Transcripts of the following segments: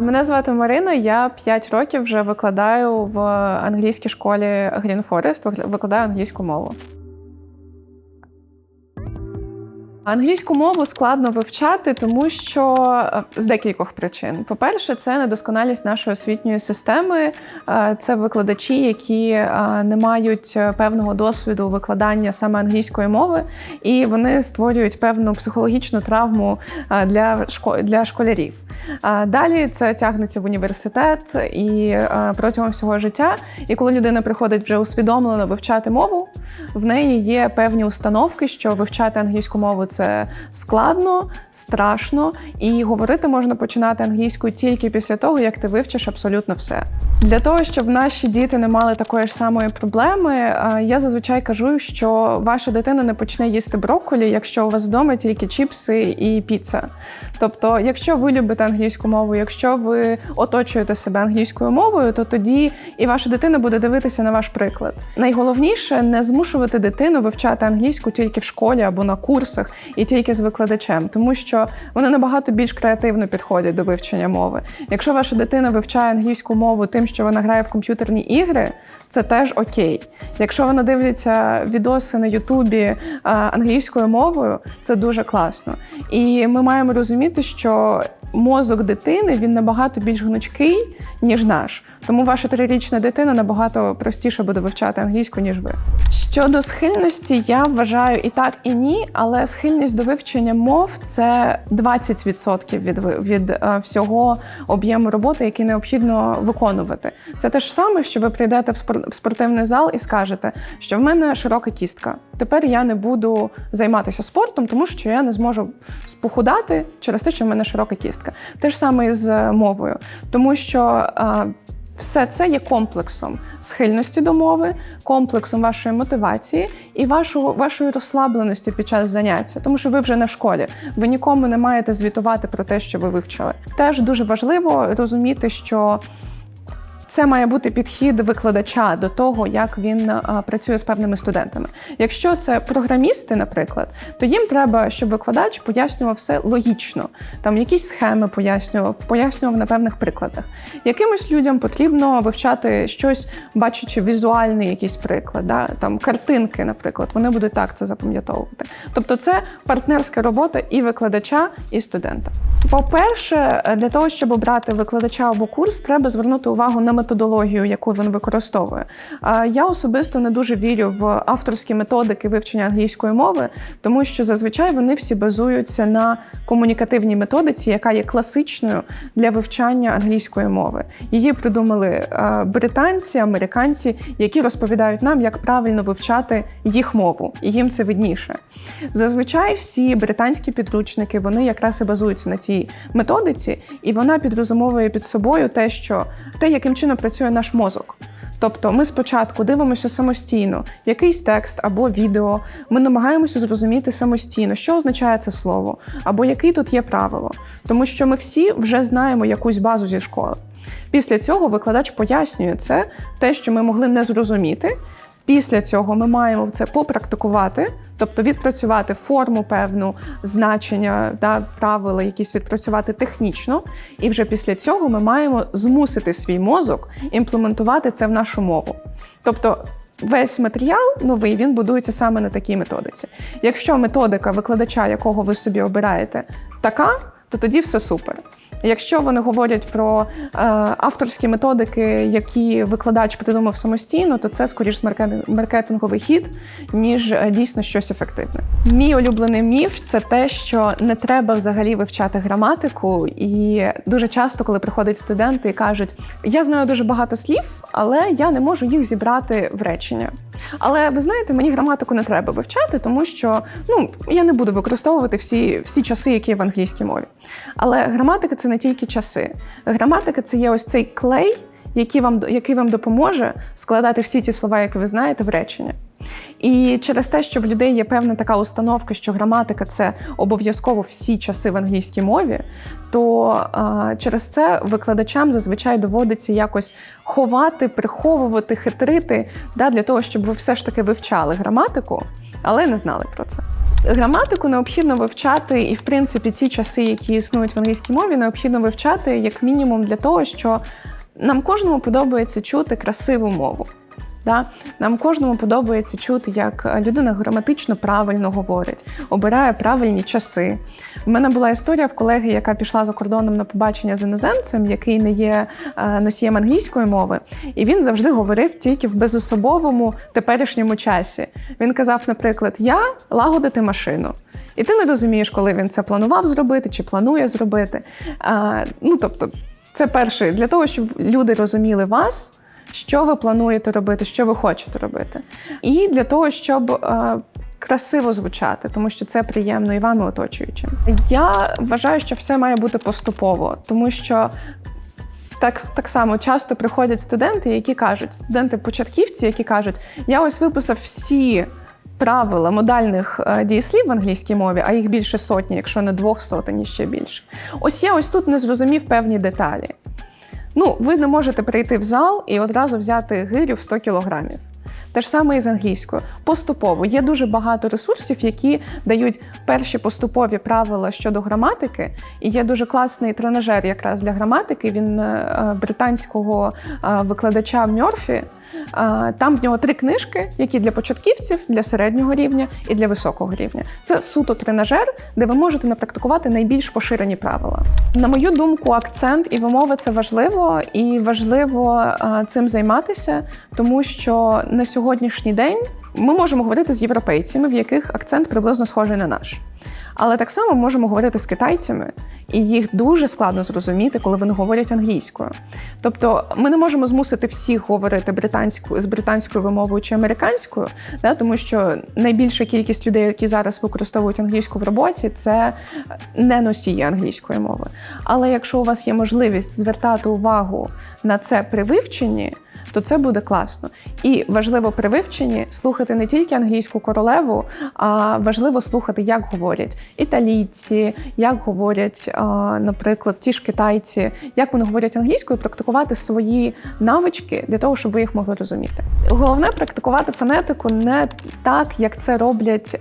Мене звати Марина. Я 5 років вже викладаю в англійській школі Green Forest, викладаю англійську мову. Англійську мову складно вивчати, тому що е, з декількох причин. По-перше, це недосконалість нашої освітньої системи. Е, Це викладачі, які е, не мають певного досвіду викладання саме англійської мови, і вони створюють певну психологічну травму для для школярів. Далі це тягнеться в університет і протягом всього життя. І коли людина приходить вже усвідомлено вивчати мову, в неї є певні установки, що вивчати англійську мову це складно, страшно, і говорити можна починати англійською тільки після того, як ти вивчиш абсолютно все. Для того, щоб наші діти не мали такої ж самої проблеми, е, я зазвичай кажу, що ваша дитина не почне їсти брокколі, якщо у вас вдома тільки чіпси і піца. Тобто, якщо ви любите англійську мову, якщо ви оточуєте себе англійською мовою, то тоді і ваша дитина буде дивитися на ваш приклад. Найголовніше не змушувати дитину вивчати англійську тільки в школі або на курсах і тільки з викладачем, тому що вони набагато більш креативно підходять до вивчення мови. Якщо ваша дитина вивчає англійську мову тим, що вона грає в комп'ютерні ігри, це теж окей. Якщо вона дивиться відоси на Ютубі англійською мовою, це дуже класно. І ми маємо розуміти, що мозок дитини він набагато більш гнучкий, ніж наш. Тому ваша трирічна дитина набагато простіше буде вивчати англійську, ніж ви. Щодо схильності, я вважаю і так, і ні, але схильність до вивчення мов це 20% від, від е, всього об'єму роботи, який необхідно виконувати. Це те ж саме, що ви прийдете в спор- в спортивний зал і скажете, що в мене широка кістка. Тепер я не буду займатися спортом, тому що я не зможу спохудати через те, що в мене широка кістка. Те ж саме і з мовою, тому що. Все це є комплексом схильності до мови, комплексом вашої мотивації і вашого, вашої розслабленості під час заняття, тому що ви вже на школі. Ви нікому не маєте звітувати про те, що ви вивчили. Теж дуже важливо розуміти, що це має бути підхід викладача до того, як він працює з певними студентами. Якщо це програмісти, наприклад, то їм треба, щоб викладач пояснював все логічно, там якісь схеми пояснював, пояснював на певних прикладах. Якимось людям потрібно вивчати щось, бачачи візуальний якийсь приклад, да? там картинки, наприклад, вони будуть так це запам'ятовувати. Тобто, це партнерська робота і викладача, і студента. По-перше, для того, щоб обрати викладача або курс, треба звернути увагу на методологію, яку він використовує. Я особисто не дуже вірю в авторські методики вивчення англійської мови, тому що зазвичай вони всі базуються на комунікативній методиці, яка є класичною для вивчання англійської мови. Її придумали е, британці, американці, які розповідають нам, як правильно вивчати їх мову, і їм це видніше. Зазвичай всі британські підручники вони якраз і базуються на цій методиці, і вона підрозумовує під собою те, що те, яким чином працює наш мозок. Тобто ми спочатку дивимося самостійно якийсь текст або відео. Ми намагаємося зрозуміти самостійно, що означає це слово, або який тут є правило. Тому що ми всі вже знаємо якусь базу зі школи. Після цього викладач пояснює це, те, що ми могли не зрозуміти. Після цього ми маємо це попрактикувати, тобто відпрацювати форму певну, значення та правила, якісь відпрацювати технічно. І вже після цього ми маємо змусити свій мозок імплементувати це в нашу мову. Тобто весь матеріал новий він будується саме на такій методиці. Якщо методика викладача, якого ви собі обираєте, така, то тоді все супер. Якщо вони говорять про е, авторські методики, які викладач придумав самостійно, то це скоріш маркетинговий хід, ніж е, дійсно щось ефективне. Мій улюблений міф це те, що не треба взагалі вивчати граматику. І дуже часто, коли приходять студенти і кажуть, я знаю дуже багато слів, але я не можу їх зібрати в речення. Але ви знаєте, мені граматику не треба вивчати, тому що ну я не буду використовувати всі, всі часи, які є в англійській мові. Але граматика це не тільки часи. Граматика це є ось цей клей, який вам, який вам допоможе складати всі ті слова, які ви знаєте, в речення. І через те, що в людей є певна така установка, що граматика це обов'язково всі часи в англійській мові, то а, через це викладачам зазвичай доводиться якось ховати, приховувати, хитрити да, для того, щоб ви все ж таки вивчали граматику, але не знали про це. Граматику необхідно вивчати, і в принципі ті часи, які існують в англійській мові, необхідно вивчати як мінімум для того, що нам кожному подобається чути красиву мову. Да? Нам кожному подобається чути, як людина граматично правильно говорить, обирає правильні часи. У мене була історія в колеги, яка пішла за кордоном на побачення з іноземцем, який не є е, носієм англійської мови, і він завжди говорив тільки в безособовому теперішньому часі. Він казав, наприклад, я лагодити машину. І ти не розумієш, коли він це планував зробити чи планує зробити. А, ну тобто, це перше для того, щоб люди розуміли вас що ви плануєте робити, що ви хочете робити. І для того, щоб е, красиво звучати, тому що це приємно і вам і оточуючим. Я вважаю, що все має бути поступово, тому що. Так так само часто приходять студенти, які кажуть, студенти-початківці, які кажуть, я ось виписав всі правила модальних е, дієслів в англійській мові, а їх більше сотні, якщо не двох сотень, і ще більше. Ось я ось тут не зрозумів певні деталі. Ну, ви не можете прийти в зал і одразу взяти гирю в 100 кілограмів. Те ж саме і з англійською. Поступово є дуже багато ресурсів, які дають перші поступові правила щодо граматики. І є дуже класний тренажер якраз для граматики. Він е, британського е, викладача Мьорфі. Там в нього три книжки, які для початківців, для середнього рівня і для високого рівня. Це суто тренажер, де ви можете напрактикувати найбільш поширені правила. На мою думку, акцент і вимови це важливо, і важливо цим займатися, тому що на сьогоднішній день ми можемо говорити з європейцями, в яких акцент приблизно схожий на наш. Але так само можемо говорити з китайцями, і їх дуже складно зрозуміти, коли вони говорять англійською. Тобто ми не можемо змусити всіх говорити британською з британською вимовою чи американською, да, тому що найбільша кількість людей, які зараз використовують англійську в роботі, це не носії англійської мови. Але якщо у вас є можливість звертати увагу на це при вивченні, то це буде класно. І важливо при вивченні слухати не тільки англійську королеву, а важливо слухати, як говорять італійці, як говорять, наприклад, ті ж китайці, як вони говорять англійською, практикувати свої навички для того, щоб ви їх могли розуміти. Головне практикувати фонетику не так, як це роблять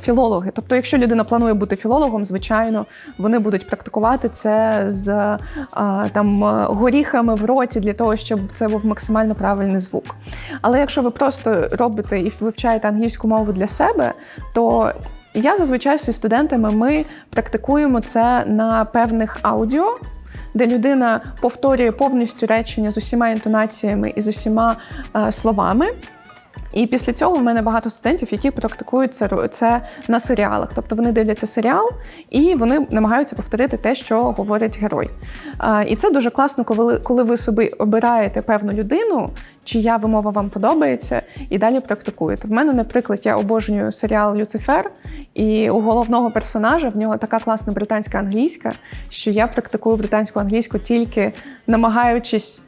філологи. Тобто, якщо людина планує бути філологом, звичайно, вони будуть практикувати це з там горіхами в роті для того, щоб це був максимально правильний звук. Але якщо ви просто робите і вивчаєте англійську мову для себе, то я зазвичай зі студентами ми практикуємо це на певних аудіо. Де людина повторює повністю речення з усіма інтонаціями і з усіма е, словами. І після цього в мене багато студентів, які практикують це, це на серіалах. Тобто вони дивляться серіал і вони намагаються повторити те, що говорить герой. І це дуже класно, коли ви собі обираєте певну людину, чия вимова вам подобається, і далі практикуєте. В мене, наприклад, я обожнюю серіал Люцифер, і у головного персонажа в нього така класна британська англійська, що я практикую британську англійську тільки намагаючись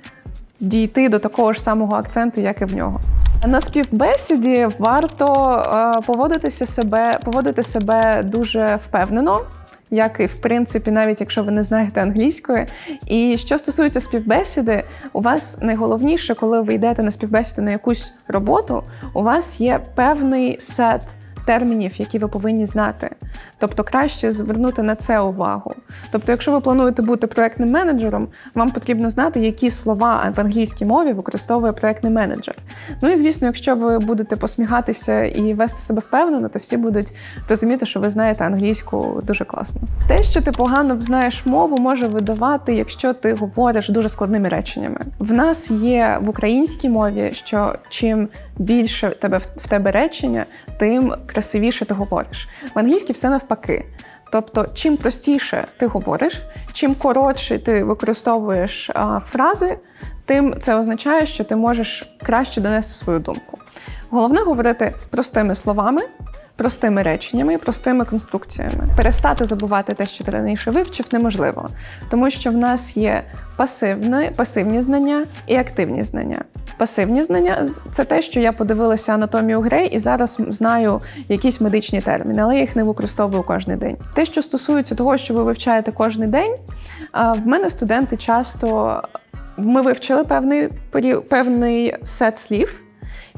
дійти до такого ж самого акценту, як і в нього. На співбесіді варто е, поводитися себе, поводити себе дуже впевнено. Як і в принципі, навіть якщо ви не знаєте англійської. І що стосується співбесіди, у вас найголовніше, коли ви йдете на співбесіду на якусь роботу, у вас є певний сет термінів, які ви повинні знати. Тобто краще звернути на це увагу. Тобто, якщо ви плануєте бути проектним менеджером, вам потрібно знати, які слова в англійській мові використовує проектний менеджер. Ну і звісно, якщо ви будете посміхатися і вести себе впевнено, то всі будуть розуміти, що ви знаєте англійську дуже класно. Те, що ти погано знаєш мову, може видавати, якщо ти говориш дуже складними реченнями. В нас є в українській мові, що чим більше тебе в тебе речення, тим красивіше ти говориш. В англійській все навпаки. Тобто, чим простіше ти говориш, чим коротше ти використовуєш а, фрази, тим це означає, що ти можеш краще донести свою думку. Головне говорити простими словами, простими реченнями простими конструкціями. Перестати забувати те, що ти раніше вивчив, неможливо, тому що в нас є пасивні, пасивні знання і активні знання. Пасивні знання це те, що я подивилася анатомію грей і зараз знаю якісь медичні терміни, але я їх не використовую кожен день. Те, що стосується того, що ви вивчаєте кожен день, в мене студенти часто ми вивчили певний певний сет слів.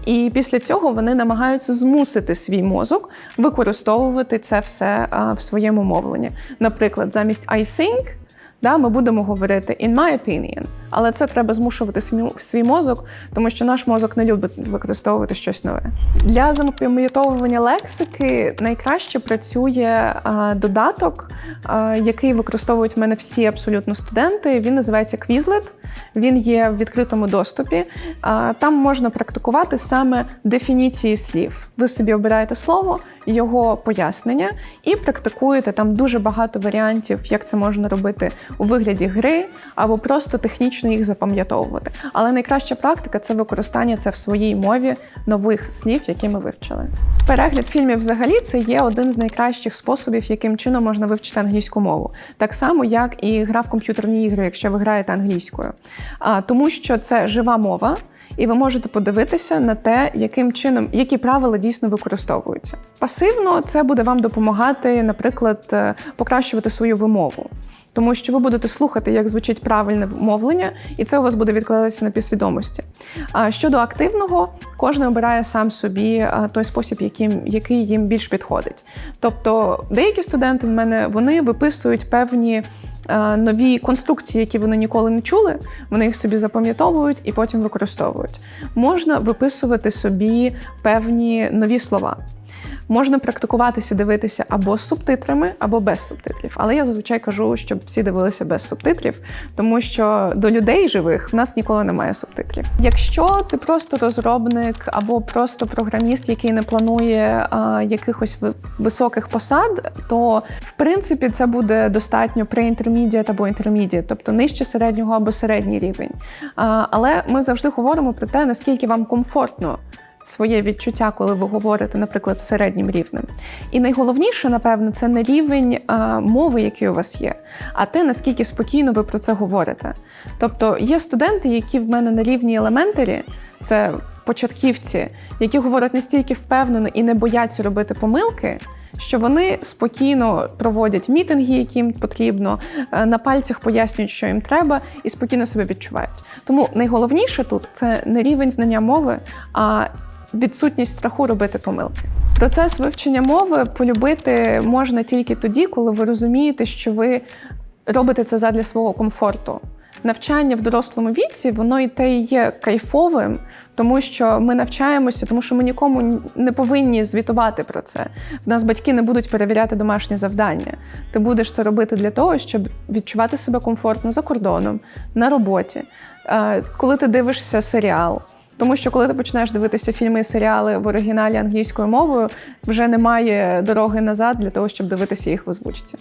І після цього вони намагаються змусити свій мозок використовувати це все в своєму мовленні. Наприклад, замість I think да, ми будемо говорити in my opinion. Але це треба змушувати свій, мозок, тому що наш мозок не любить використовувати щось нове. Для запам'ятовування лексики найкраще працює а, додаток, а, який використовують в мене всі абсолютно студенти. Він називається Quizlet. Він є в відкритому доступі. А, там можна практикувати саме дефініції слів. Ви собі обираєте слово, його пояснення і практикуєте там дуже багато варіантів, як це можна робити у вигляді гри або просто технічно їх запам'ятовувати. Але найкраща практика це використання це в своїй мові нових слів, які ми вивчили. Перегляд фільмів взагалі це є один з найкращих способів, яким чином можна вивчити англійську мову, так само як і гра в комп'ютерні ігри, якщо ви граєте англійською, тому, що це жива мова. І ви можете подивитися на те, яким чином які правила дійсно використовуються. Пасивно це буде вам допомагати, наприклад, е, покращувати свою вимову. Тому що ви будете слухати, як звучить правильне мовлення, і це у вас буде відкладатися на підсвідомості. А щодо активного, кожен обирає сам собі той спосіб, яким, який їм більш підходить. Тобто, деякі студенти в мене вони виписують певні. Нові конструкції, які вони ніколи не чули, вони їх собі запам'ятовують і потім використовують. Можна виписувати собі певні нові слова. Можна практикуватися, дивитися або з субтитрами, або без субтитрів. Але я зазвичай кажу, щоб всі дивилися без субтитрів, тому що до людей живих в нас ніколи немає субтитрів. Якщо ти просто розробник або просто програміст, який не планує а, якихось високих посад, то в принципі це буде достатньо pre-intermediate або intermediate, тобто нижче середнього або середній рівень. Але ми завжди говоримо про те, наскільки вам комфортно своє відчуття, коли ви говорите, наприклад, середнім рівнем. І найголовніше, напевно, це не рівень мови, який у вас є, а те, наскільки спокійно ви про це говорите. Тобто є студенти, які в мене на рівні елементарі, це початківці, які говорять настільки впевнено і не бояться робити помилки. Що вони спокійно проводять мітинги, які їм потрібно, на пальцях пояснюють, що їм треба, і спокійно себе відчувають. Тому найголовніше тут це не рівень знання мови, а відсутність страху робити помилки. Процес вивчення мови полюбити можна тільки тоді, коли ви розумієте, що ви робите це задля свого комфорту. Навчання в дорослому віці, воно і те і є кайфовим, тому що ми навчаємося, тому що ми нікому не повинні звітувати про це. В нас батьки не будуть перевіряти домашні завдання. Ти будеш це робити для того, щоб відчувати себе комфортно за кордоном, на роботі, коли ти дивишся серіал. Тому що коли ти починаєш дивитися фільми і серіали в оригіналі англійською мовою, вже немає дороги назад для того, щоб дивитися їх в озвучці.